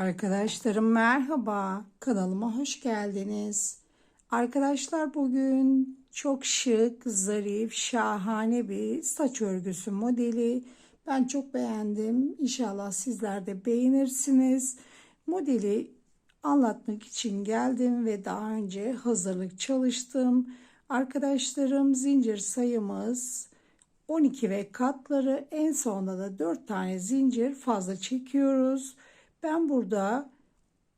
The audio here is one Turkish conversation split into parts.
Arkadaşlarım merhaba. Kanalıma hoş geldiniz. Arkadaşlar bugün çok şık, zarif, şahane bir saç örgüsü modeli. Ben çok beğendim. İnşallah sizler de beğenirsiniz. Modeli anlatmak için geldim ve daha önce hazırlık çalıştım. Arkadaşlarım zincir sayımız 12 ve katları en sonunda da 4 tane zincir fazla çekiyoruz. Ben burada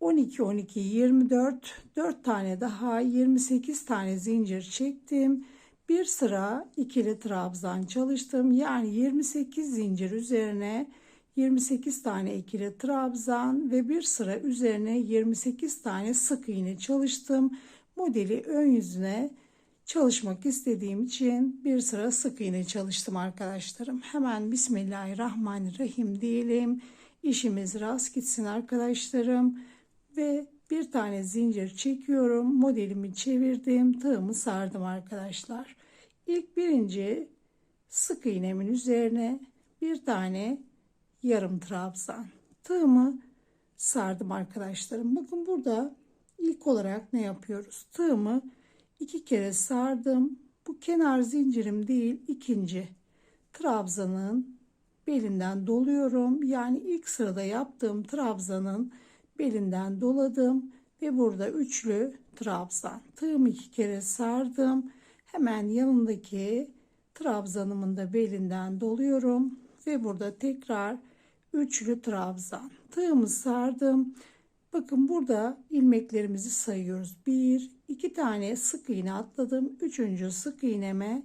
12 12 24 4 tane daha 28 tane zincir çektim. Bir sıra ikili trabzan çalıştım. Yani 28 zincir üzerine 28 tane ikili trabzan ve bir sıra üzerine 28 tane sık iğne çalıştım. Modeli ön yüzüne çalışmak istediğim için bir sıra sık iğne çalıştım arkadaşlarım. Hemen Bismillahirrahmanirrahim diyelim. İşimiz rast gitsin arkadaşlarım. Ve bir tane zincir çekiyorum. Modelimi çevirdim. Tığımı sardım arkadaşlar. İlk birinci sık iğnemin üzerine bir tane yarım trabzan. Tığımı sardım arkadaşlarım. Bakın burada ilk olarak ne yapıyoruz? Tığımı iki kere sardım. Bu kenar zincirim değil ikinci trabzanın belinden doluyorum. Yani ilk sırada yaptığım trabzanın belinden doladım ve burada üçlü trabzan. Tığımı iki kere sardım. Hemen yanındaki trabzanımın da belinden doluyorum ve burada tekrar üçlü trabzan. Tığımı sardım. Bakın burada ilmeklerimizi sayıyoruz. Bir, iki tane sık iğne atladım. Üçüncü sık iğneme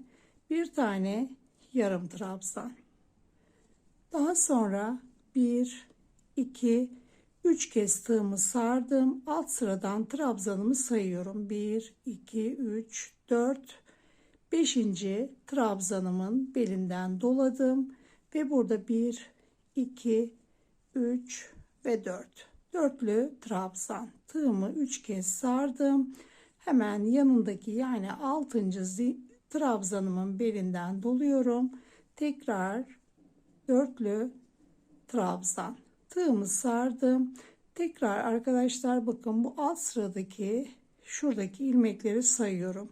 bir tane yarım trabzan. Daha sonra 1, 2, 3 kez tığımı sardım. Alt sıradan trabzanımı sayıyorum. 1, 2, 3, 4, 5. trabzanımın belinden doladım. Ve burada 1, 2, 3 ve 4. Dörtlü trabzan. Tığımı 3 kez sardım. Hemen yanındaki yani 6. trabzanımın belinden doluyorum. Tekrar dörtlü trabzan. Tığımı sardım. Tekrar arkadaşlar bakın bu alt sıradaki şuradaki ilmekleri sayıyorum.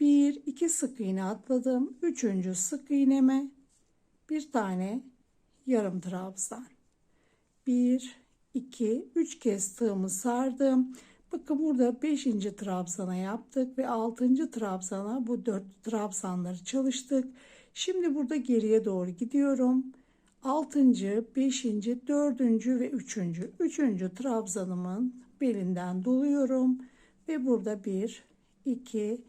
Bir iki sık iğne atladım. Üçüncü sık iğneme. Bir tane yarım trabzan. Bir iki üç kez tığımı sardım. Bakın burada beşinci trabzana yaptık ve altıncı trabzana bu dört trabzanları çalıştık Şimdi burada geriye doğru gidiyorum. 6. 5. 4. ve 3. 3. trabzanımın belinden doluyorum ve burada 1 2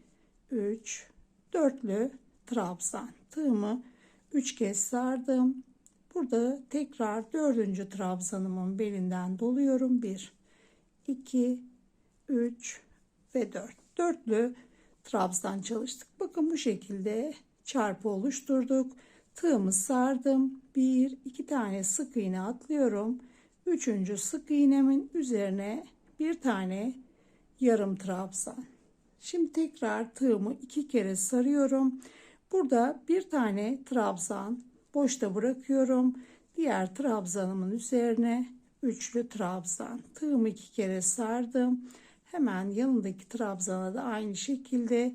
3 dörtlü trabzan tığımı 3 kez sardım. Burada tekrar 4. trabzanımın belinden doluyorum. 1 2 3 ve 4. Dörtlü trabzan çalıştık. Bakın bu şekilde çarpı oluşturduk. Tığımı sardım. Bir, iki tane sık iğne atlıyorum. Üçüncü sık iğnemin üzerine bir tane yarım trabzan. Şimdi tekrar tığımı iki kere sarıyorum. Burada bir tane trabzan boşta bırakıyorum. Diğer trabzanımın üzerine üçlü trabzan. Tığımı iki kere sardım. Hemen yanındaki trabzana da aynı şekilde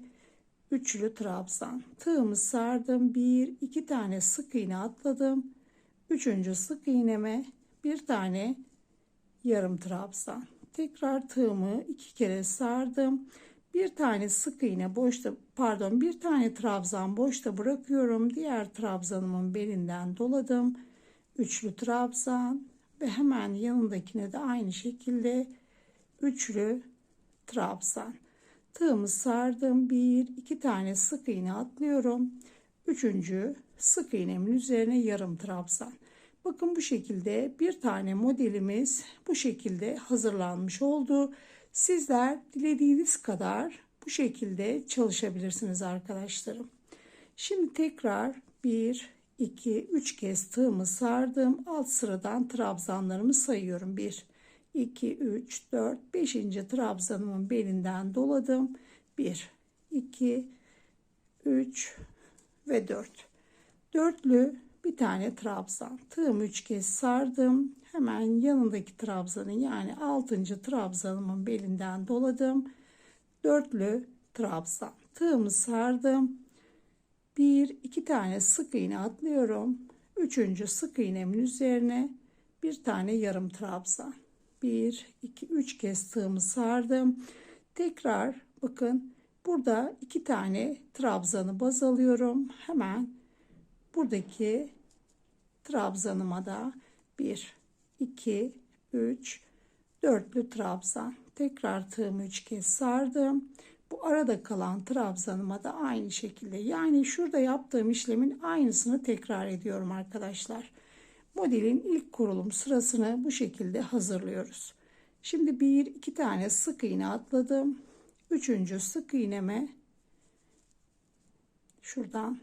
üçlü trabzan. Tığımı sardım. Bir iki tane sık iğne atladım. Üçüncü sık iğneme bir tane yarım trabzan. Tekrar tığımı iki kere sardım. Bir tane sık iğne boşta pardon bir tane trabzan boşta bırakıyorum. Diğer trabzanımın belinden doladım. Üçlü trabzan ve hemen yanındakine de aynı şekilde üçlü trabzan tığımı sardım. Bir, iki tane sık iğne atlıyorum. Üçüncü sık iğnemin üzerine yarım trabzan. Bakın bu şekilde bir tane modelimiz bu şekilde hazırlanmış oldu. Sizler dilediğiniz kadar bu şekilde çalışabilirsiniz arkadaşlarım. Şimdi tekrar 1, 2, 3 kez tığımı sardım. Alt sıradan trabzanlarımı sayıyorum. 1, 2, 3, 4, 5. trabzanımın belinden doladım. 1, 2, 3 ve 4. Dörtlü bir tane trabzan. Tığımı 3 kez sardım. hemen yanındaki trabzanın yani 6. trabzanımın belinden doladım. Dörtlü trabzan. Tığımı sardım. Bir, iki tane sık iğne atlıyorum. Üçüncü sık iğnemin üzerine bir tane yarım trabzan. Bir, iki, üç kez tığımı sardım. Tekrar bakın burada iki tane trabzanı baz alıyorum. Hemen buradaki trabzanıma da bir, iki, üç, dörtlü trabzan. Tekrar tığımı üç kez sardım. Bu arada kalan trabzanıma da aynı şekilde yani şurada yaptığım işlemin aynısını tekrar ediyorum arkadaşlar. Modelin ilk kurulum sırasını bu şekilde hazırlıyoruz. Şimdi bir iki tane sık iğne atladım. Üçüncü sık iğneme şuradan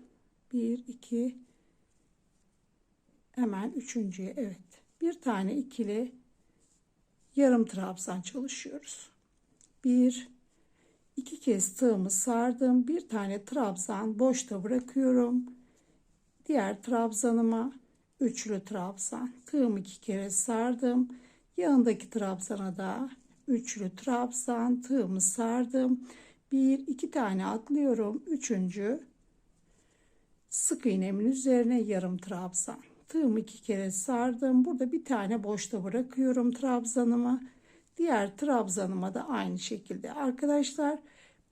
bir iki hemen üçüncüye evet bir tane ikili yarım trabzan çalışıyoruz. Bir iki kez tığımı sardım. Bir tane trabzan boşta bırakıyorum. Diğer trabzanıma üçlü trabzan. Tığımı iki kere sardım. Yanındaki trabzana da üçlü trabzan. Tığımı sardım. Bir iki tane atlıyorum. Üçüncü sık iğnemin üzerine yarım trabzan. Tığımı iki kere sardım. Burada bir tane boşta bırakıyorum trabzanımı. Diğer trabzanıma da aynı şekilde. Arkadaşlar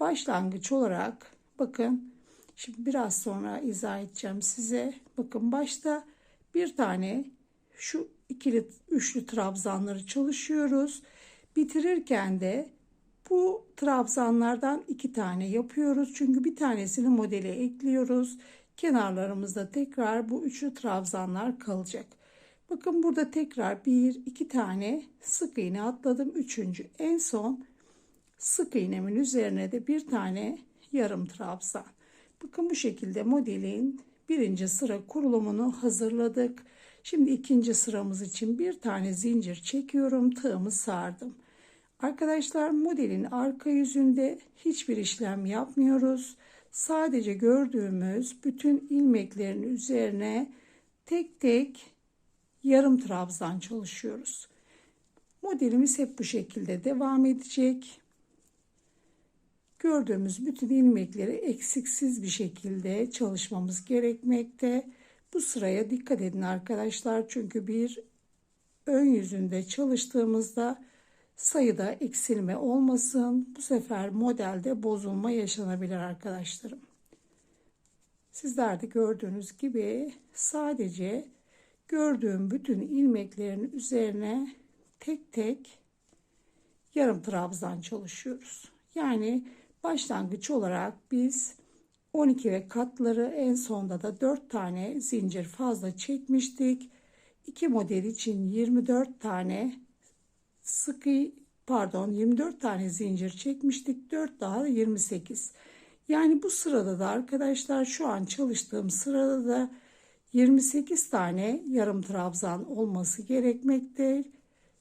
başlangıç olarak bakın şimdi biraz sonra izah edeceğim size. Bakın başta bir tane şu ikili üçlü trabzanları çalışıyoruz. Bitirirken de bu trabzanlardan iki tane yapıyoruz. Çünkü bir tanesini modele ekliyoruz. Kenarlarımızda tekrar bu üçlü trabzanlar kalacak. Bakın burada tekrar bir iki tane sık iğne atladım. Üçüncü en son sık iğnemin üzerine de bir tane yarım trabzan. Bakın bu şekilde modelin birinci sıra kurulumunu hazırladık. Şimdi ikinci sıramız için bir tane zincir çekiyorum. Tığımı sardım. Arkadaşlar modelin arka yüzünde hiçbir işlem yapmıyoruz. Sadece gördüğümüz bütün ilmeklerin üzerine tek tek yarım trabzan çalışıyoruz. Modelimiz hep bu şekilde devam edecek. Gördüğümüz bütün ilmekleri eksiksiz bir şekilde çalışmamız gerekmekte. Bu sıraya dikkat edin arkadaşlar. Çünkü bir ön yüzünde çalıştığımızda sayıda eksilme olmasın. Bu sefer modelde bozulma yaşanabilir arkadaşlarım. Sizler de gördüğünüz gibi sadece gördüğüm bütün ilmeklerin üzerine tek tek yarım trabzan çalışıyoruz. Yani başlangıç olarak biz 12 ve katları en sonda da 4 tane zincir fazla çekmiştik. İki model için 24 tane sıkı pardon 24 tane zincir çekmiştik. 4 daha da 28. Yani bu sırada da arkadaşlar şu an çalıştığım sırada da 28 tane yarım trabzan olması gerekmekte.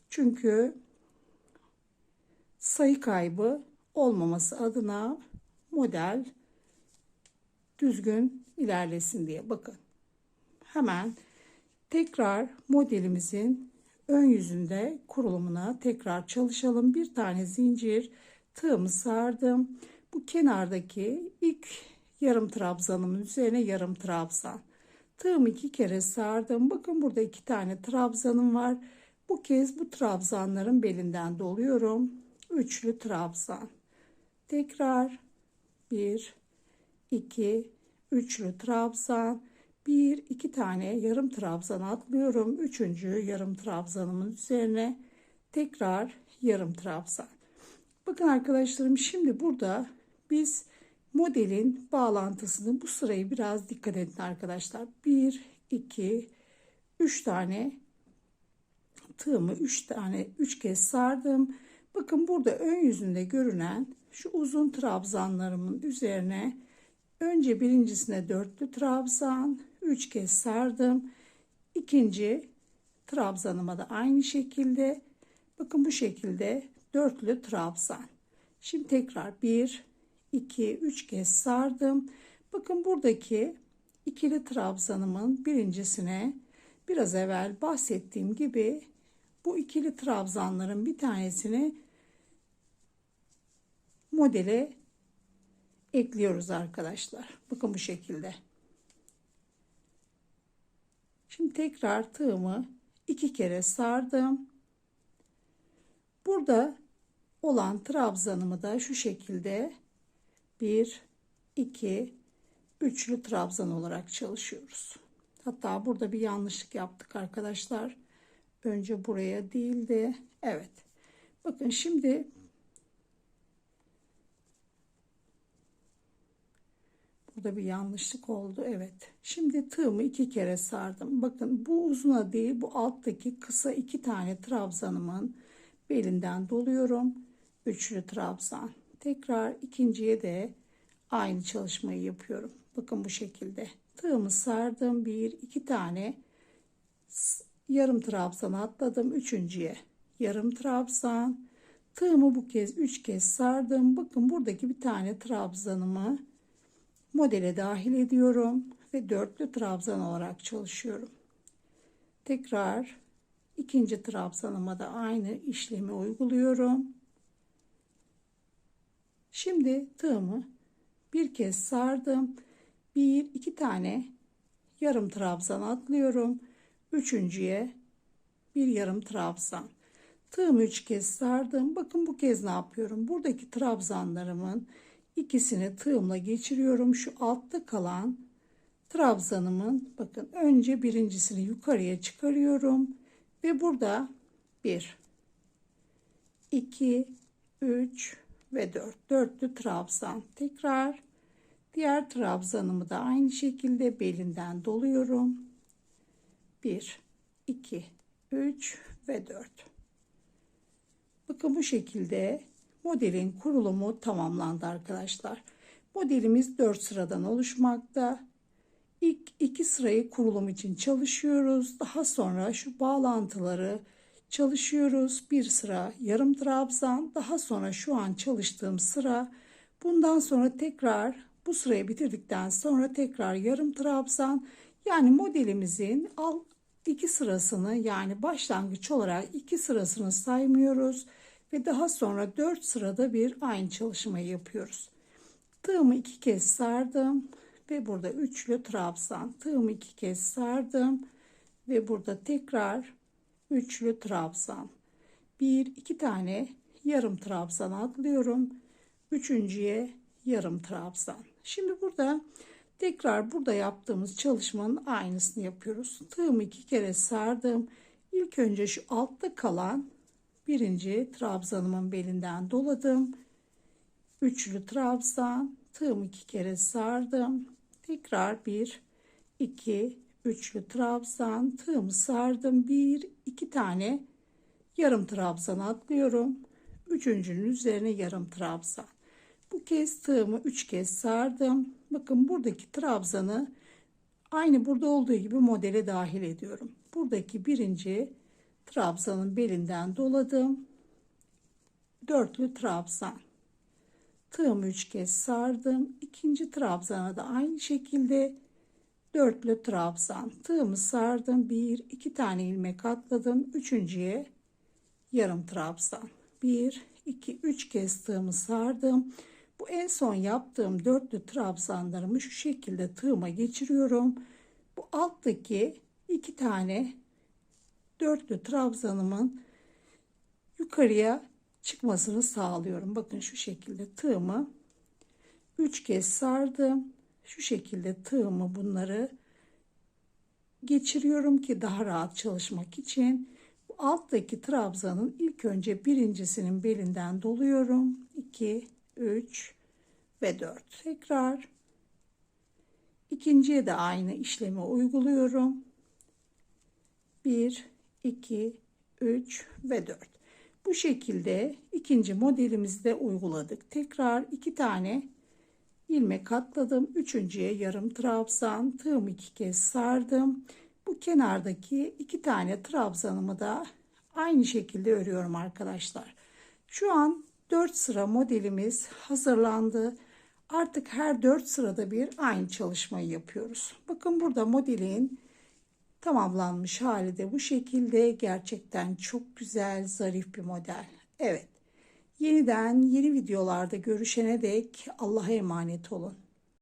Çünkü sayı kaybı olmaması adına model düzgün ilerlesin diye bakın. Hemen tekrar modelimizin ön yüzünde kurulumuna tekrar çalışalım. Bir tane zincir tığımı sardım. Bu kenardaki ilk yarım trabzanımın üzerine yarım trabzan. Tığımı iki kere sardım. Bakın burada iki tane trabzanım var. Bu kez bu trabzanların belinden doluyorum. Üçlü trabzan. Tekrar bir, iki, üçlü trabzan. Bir, iki tane yarım trabzan atlıyorum. Üçüncü yarım trabzanımın üzerine tekrar yarım trabzan. Bakın arkadaşlarım şimdi burada biz modelin bağlantısını bu sırayı biraz dikkat edin arkadaşlar. 1 2 3 tane tığımı 3 tane 3 kez sardım. Bakın burada ön yüzünde görünen şu uzun trabzanlarımın üzerine önce birincisine dörtlü trabzan 3 kez sardım. İkinci trabzanıma da aynı şekilde bakın bu şekilde dörtlü trabzan. Şimdi tekrar 1 2 3 kez sardım. Bakın buradaki ikili trabzanımın birincisine biraz evvel bahsettiğim gibi Bu ikili trabzanların bir tanesini modele ekliyoruz arkadaşlar. Bakın bu şekilde. Şimdi tekrar tığımı iki kere sardım. Burada olan trabzanımı da şu şekilde bir, iki, üçlü trabzan olarak çalışıyoruz. Hatta burada bir yanlışlık yaptık arkadaşlar. Önce buraya değil de evet. Bakın şimdi Burada bir yanlışlık oldu. Evet. Şimdi tığımı iki kere sardım. Bakın bu uzuna değil bu alttaki kısa iki tane trabzanımın belinden doluyorum. Üçlü trabzan. Tekrar ikinciye de aynı çalışmayı yapıyorum. Bakın bu şekilde. Tığımı sardım. Bir iki tane yarım trabzan atladım. Üçüncüye yarım trabzan. Tığımı bu kez üç kez sardım. Bakın buradaki bir tane trabzanımı modele dahil ediyorum ve dörtlü trabzan olarak çalışıyorum. Tekrar ikinci trabzanıma da aynı işlemi uyguluyorum. Şimdi tığımı bir kez sardım. Bir iki tane yarım trabzan atlıyorum. Üçüncüye bir yarım trabzan. Tığımı üç kez sardım. Bakın bu kez ne yapıyorum? Buradaki trabzanlarımın ikisini tığımla geçiriyorum. Şu altta kalan trabzanımın bakın önce birincisini yukarıya çıkarıyorum. Ve burada 1 2 3 ve 4 dörtlü trabzan tekrar. Diğer trabzanımı da aynı şekilde belinden doluyorum. 1 2 3 ve 4 bakın bu şekilde modelin kurulumu tamamlandı arkadaşlar. Modelimiz 4 sıradan oluşmakta. İlk iki sırayı kurulum için çalışıyoruz. Daha sonra şu bağlantıları çalışıyoruz. Bir sıra yarım trabzan. Daha sonra şu an çalıştığım sıra. Bundan sonra tekrar bu sırayı bitirdikten sonra tekrar yarım trabzan. Yani modelimizin al iki sırasını yani başlangıç olarak iki sırasını saymıyoruz ve daha sonra 4 sırada bir aynı çalışmayı yapıyoruz. Tığımı iki kez sardım ve burada üçlü trabzan. Tığımı iki kez sardım ve burada tekrar üçlü trabzan. Bir iki tane yarım trabzan atlıyorum. Üçüncüye yarım trabzan. Şimdi burada tekrar burada yaptığımız çalışmanın aynısını yapıyoruz. Tığımı iki kere sardım. İlk önce şu altta kalan birinci trabzanımın belinden doladım. Üçlü trabzan tığımı iki kere sardım. Tekrar bir, iki, üçlü trabzan tığımı sardım. Bir, iki tane yarım trabzan atlıyorum. Üçüncünün üzerine yarım trabzan. Bu kez tığımı üç kez sardım. Bakın buradaki trabzanı aynı burada olduğu gibi modele dahil ediyorum. Buradaki birinci trabzanın belinden doladım. Dörtlü trabzan. Tığımı üç kez sardım. İkinci trabzana da aynı şekilde dörtlü trabzan. Tığımı sardım. Bir, iki tane ilmek atladım. Üçüncüye yarım trabzan. Bir, iki, üç kez tığımı sardım. Bu en son yaptığım dörtlü trabzanlarımı şu şekilde tığıma geçiriyorum. Bu alttaki iki tane dörtlü trabzanımın yukarıya çıkmasını sağlıyorum. Bakın şu şekilde tığımı 3 kez sardım. Şu şekilde tığımı bunları geçiriyorum ki daha rahat çalışmak için. Bu alttaki trabzanın ilk önce birincisinin belinden doluyorum. 2, 3 ve 4. Tekrar ikinciye de aynı işlemi uyguluyorum. 1, 2, 3 ve 4. Bu şekilde ikinci modelimizde uyguladık. Tekrar iki tane ilmek atladım. Üçüncüye yarım trabzan tığım iki kez sardım. Bu kenardaki iki tane trabzanımı da aynı şekilde örüyorum arkadaşlar. Şu an 4 sıra modelimiz hazırlandı. Artık her 4 sırada bir aynı çalışmayı yapıyoruz. Bakın burada modelin Tamamlanmış hali de bu şekilde. Gerçekten çok güzel, zarif bir model. Evet. Yeniden yeni videolarda görüşene dek Allah'a emanet olun.